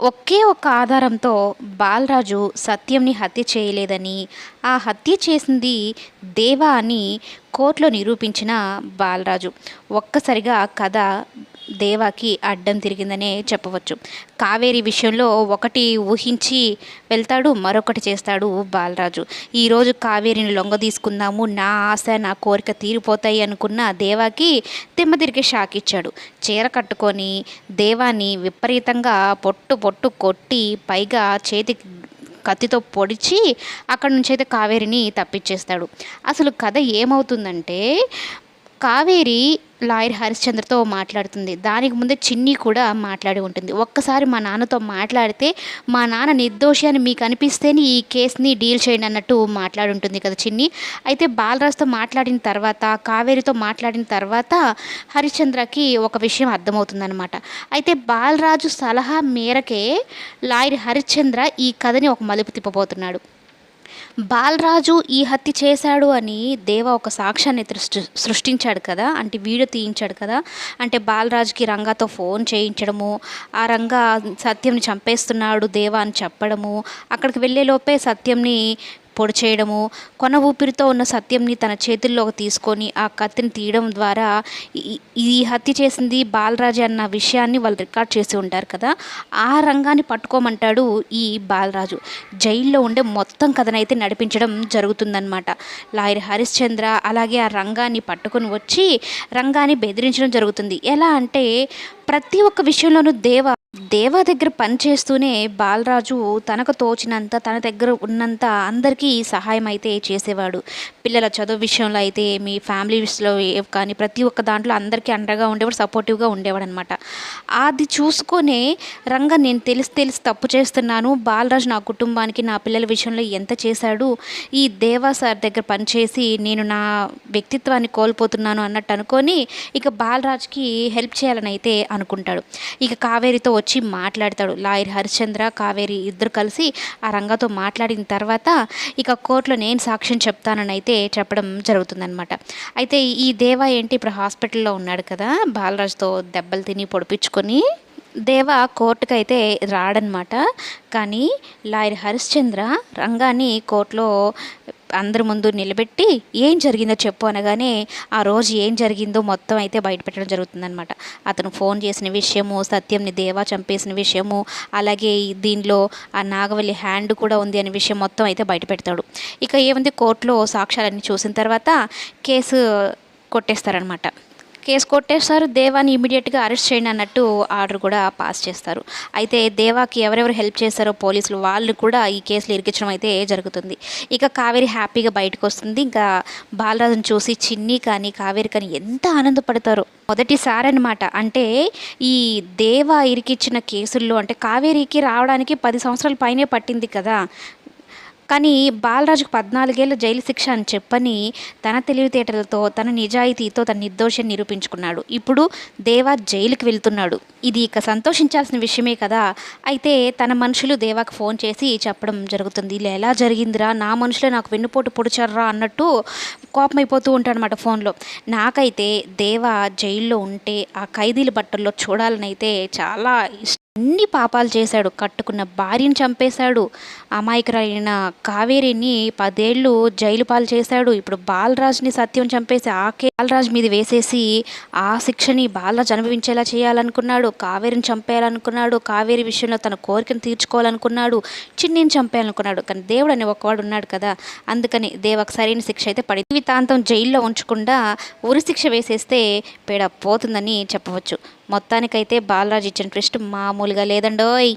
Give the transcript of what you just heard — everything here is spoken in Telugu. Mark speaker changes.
Speaker 1: ఒకే ఒక్క ఆధారంతో బాలరాజు సత్యంని హత్య చేయలేదని ఆ హత్య చేసింది దేవా అని కోర్టులో నిరూపించిన బాలరాజు. ఒక్కసారిగా కథ దేవాకి అడ్డం తిరిగిందనే చెప్పవచ్చు. కావేరి విషయంలో ఒకటి ఊహించి వెళ్తాడు మరొకటి చేస్తాడు బాలరాజు. ఈరోజు కావేరిని లొంగ తీసుకుందాము నా ఆశ నా కోరిక తీరిపోతాయి అనుకున్న దేవాకి తిమ్మదిరిగి షాక్ ఇచ్చాడు. చీర కట్టుకొని దేవాన్ని విపరీతంగా పొట్టు పొట్టు కొట్టి పైగా చేతి కత్తితో పొడిచి అక్కడి నుంచి అయితే కావేరిని తప్పించేస్తాడు. అసలు కథ ఏమవుతుందంటే కావేరి లాయర్ హరిశ్చంద్రతో మాట్లాడుతుంది. దానికి ముందే చిన్ని కూడా మాట్లాడి ఉంటుంది. ఒక్కసారి మా నాన్నతో మాట్లాడితే మా నాన్న నిర్దోషి అని మీకు అనిపిస్తేనే ఈ కేసుని డీల్ చేయండి అన్నట్టు మాట్లాడుంటుంది కదా చిన్ని. అయితే బాలరాజుతో మాట్లాడిన తర్వాత కావేరితో మాట్లాడిన తర్వాత హరిశ్చంద్రకి ఒక విషయం అర్థమవుతుందనమాట అయితే బాలరాజు సలహా మేరకే లాయర్ హరిశ్చంద్ర ఈ కథని ఒక మలుపు తిప్పబోతున్నాడు. బాలరాజు ఈ హత్య చేశాడు అని దేవ ఒక సాక్ష్యాన్ని సృష్టించాడు కదా అంటే వీడియో తీయించాడు కదా అంటే బాలరాజుకి రంగాతో ఫోన్ చేయించడము ఆ రంగా సత్యంని చంపేస్తున్నాడు దేవ అని చెప్పడము అక్కడికి వెళ్ళేలోపే సత్యంని పొడి చేయడము కొన ఊపిరితో ఉన్న సత్యంని తన చేతుల్లోకి తీసుకొని ఆ కత్తిని తీయడం ద్వారా ఈ హత్య చేసింది బాలరాజు అన్న విషయాన్ని వాళ్ళు రికార్డ్ చేసి ఉంటారు కదా. ఆ రంగాన్ని పట్టుకోమంటాడు ఈ బాలరాజు. జైల్లో ఉండే మొత్తం కథనైతే నడిపించడం జరుగుతుందన్నమాట. లాయర్ హరిశ్చంద్ర అలాగే ఆ రంగాన్ని పట్టుకొని వచ్చి రంగాన్ని బెదిరించడం జరుగుతుంది. ఎలా అంటే ప్రతి ఒక్క విషయంలోనూ దేవ దేవా దగ్గర పనిచేస్తూనే బాలరాజు తనకు తోచినంత తన దగ్గర ఉన్నంత అందరికీ సహాయం అయితే చేసేవాడు. పిల్లల చదువు విషయంలో అయితే మీ ఫ్యామిలీస్లో కానీ ప్రతి ఒక్క దాంట్లో అందరికీ అండగా ఉండేవాడు సపోర్టివ్గా ఉండేవాడు అనమాట అది చూసుకొనే రంగ నేను తెలిసి తెలిసి తప్పు చేస్తున్నాను బాలరాజు నా కుటుంబానికి నా పిల్లల విషయంలో ఎంత చేశాడు ఈ దేవా సార్ దగ్గర పనిచేసి నేను నా వ్యక్తిత్వాన్ని కోల్పోతున్నాను అన్నట్టు అనుకొని ఇక బాలరాజ్కి హెల్ప్ చేయాలని అయితే అనుకుంటాడు. ఇక కావేరితో వచ్చి మాట్లాడతాడు. లాయర్ హరిశ్చంద్ర కావేరి ఇద్దరు కలిసి ఆ రంగతో మాట్లాడిన తర్వాత ఇక కోర్టులో నేను సాక్ష్యం చెప్తానని అయితే చెప్పడం జరుగుతుందనమాట అయితే ఈ దేవా ఏంటి? ఇప్పుడు హాస్పిటల్లో ఉన్నాడు కదా బాలరాజుతో దెబ్బలు తిని పొడిపించుకొని దేవ కోర్టుకు అయితే రాడనమాట కానీ లాయర్ హరిశ్చంద్ర రంగాన్ని కోర్టులో అందరి ముందు నిలబెట్టి ఏం జరిగిందో చెప్పు అనగానే ఆ రోజు ఏం జరిగిందో మొత్తం అయితే బయటపెట్టడం జరుగుతుందనమాట అతను ఫోన్ చేసిన విషయము సత్యంని దేవా చంపేసిన విషయము అలాగే దీనిలో ఆ నాగవల్లి హ్యాండ్ కూడా ఉంది అనే విషయం మొత్తం అయితే బయటపెడతాడు. ఇక ఏముంది కోర్టులో సాక్ష్యాలన్నీ చూసిన తర్వాత కేసు కొట్టేస్తారనమాట కేసు కొట్టేస్తారు. దేవాని ఇమీడియట్గా అరెస్ట్ చేయండి అన్నట్టు ఆర్డర్ కూడా పాస్ చేస్తారు. అయితే దేవాకి ఎవరెవరు హెల్ప్ చేస్తారో పోలీసులు వాళ్ళు కూడా ఈ కేసులు ఇరికించడం అయితే జరుగుతుంది. ఇక కావేరి హ్యాపీగా బయటకు వస్తుంది. ఇంకా బాలరాజును చూసి చిన్ని కానీ కావేరి కానీ ఎంత ఆనందపడతారో. మొదటిసారి అనమాట అంటే ఈ దేవ ఇరికిచ్చిన కేసుల్లో అంటే కావేరికి రావడానికి పది సంవత్సరాల పైనే పట్టింది కదా. కానీ బాలరాజుకు పద్నాలుగేళ్ళ జైలు శిక్ష అని చెప్పని తన తెలివితేటలతో తన నిజాయితీతో తన నిర్దోషం నిరూపించుకున్నాడు. ఇప్పుడు దేవా జైలుకి వెళ్తున్నాడు. ఇది ఇక సంతోషించాల్సిన విషయమే కదా. అయితే తన మనుషులు దేవాకు ఫోన్ చేసి చెప్పడం జరుగుతుంది. ఇలా ఎలా జరిగిందిరా? నా మనుషులే నాకు వెన్నుపోటు పొడిచారా? అన్నట్టు కోపం అయిపోతూ ఉంటాడనమాట ఫోన్లో. నాకైతే దేవా జైల్లో ఉంటే ఆ ఖైదీల బట్టల్లో చూడాలని అయితే చాలా ఇష్టం అన్ని పాపాలు చేశాడు. కట్టుకున్న భార్యను చంపేశాడు. అమాయకురైన కావేరిని పదేళ్ళు జైలు పాలు చేశాడు. ఇప్పుడు బాలరాజ్ని సత్యం చంపేసి ఆకే బాలరాజ్ మీద వేసేసి ఆ శిక్షని బాలరాజ్ అనుభవించేలా చేయాలనుకున్నాడు. కావేరిని చంపేయాలనుకున్నాడు. కావేరి విషయంలో తన కోరికను తీర్చుకోవాలనుకున్నాడు. చిన్నిని చంపేయాలనుకున్నాడు. కానీ దేవుడు అనే ఒకవాడు ఉన్నాడు కదా. అందుకని దేవకు సరైన శిక్ష అయితే పడి జీవితాంతం జైల్లో ఉంచకుండా ఉరి శిక్ష వేసేస్తే పేడ పోతుందని చెప్పవచ్చు. మొత్తానికైతే బాలరాజ్ ఇచ్చిన ట్విస్ట్ మామూలుగా లేదండోయ్.